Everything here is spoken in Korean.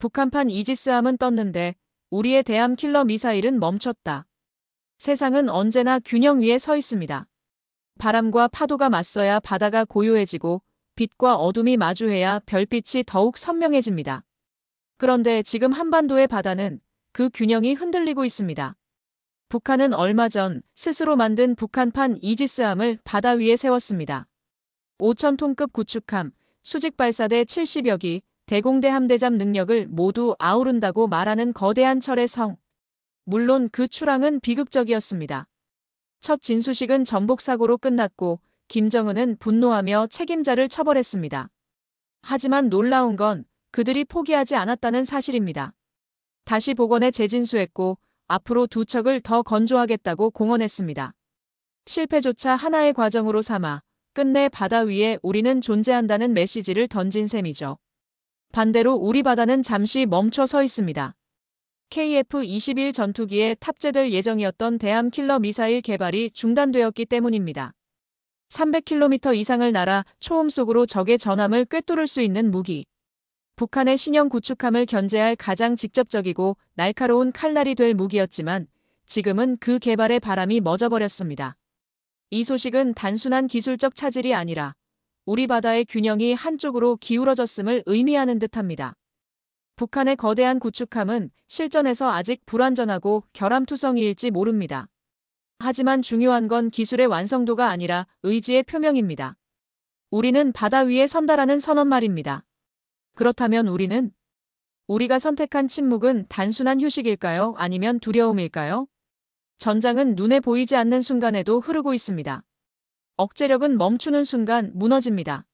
북한판 이지스함은 떴는데 우리의 대함 킬러 미사일은 멈췄다. 세상은 언제나 균형 위에 서 있습니다. 바람과 파도가 맞서야 바다가 고요해지고 빛과 어둠이 마주해야 별빛이 더욱 선명해집니다. 그런데 지금 한반도의 바다는 그 균형이 흔들리고 있습니다. 북한은 얼마 전 스스로 만든 북한판 이지스함을 바다 위에 세웠습니다. 5천톤급 구축함, 수직 발사대 70여 기, 대공대 함대잠 능력을 모두 아우른다고 말하는 거대한 철의 성. 물론 그 출항은 비극적이었습니다. 첫 진수식은 전복 사고로 끝났고 김정은은 분노하며 책임자를 처벌했습니다. 하지만 놀라운 건 그들이 포기하지 않았다는 사실입니다. 다시 복원에 재진수했고 앞으로 두 척을 더 건조하겠다고 공언했습니다. 실패조차 하나의 과정으로 삼아 끝내 바다 위에 우리는 존재한다는 메시지를 던진 셈이죠. 반대로 우리 바다는 잠시 멈춰 서 있습니다. KF-21 전투기에 탑재될 예정이었던 대함 킬러 미사일 개발이 중단되었기 때문입니다. 300km 이상을 날아 초음 속으로 적의 전함을 꿰뚫을 수 있는 무기. 북한의 신형 구축함을 견제할 가장 직접적이고 날카로운 칼날이 될 무기였지만 지금은 그 개발의 바람이 멎어버렸습니다. 이 소식은 단순한 기술적 차질이 아니라 우리 바다의 균형이 한쪽으로 기울어졌음을 의미하는 듯합니다. 북한의 거대한 구축함은 실전에서 아직 불완전하고 결함투성이일지 모릅니다. 하지만 중요한 건 기술의 완성도가 아니라 의지의 표명입니다. 우리는 바다 위에 선다라는 선언 말입니다. 그렇다면 우리는 우리가 선택한 침묵은 단순한 휴식일까요? 아니면 두려움일까요? 전장은 눈에 보이지 않는 순간에도 흐르고 있습니다. 억제력은 멈추는 순간 무너집니다.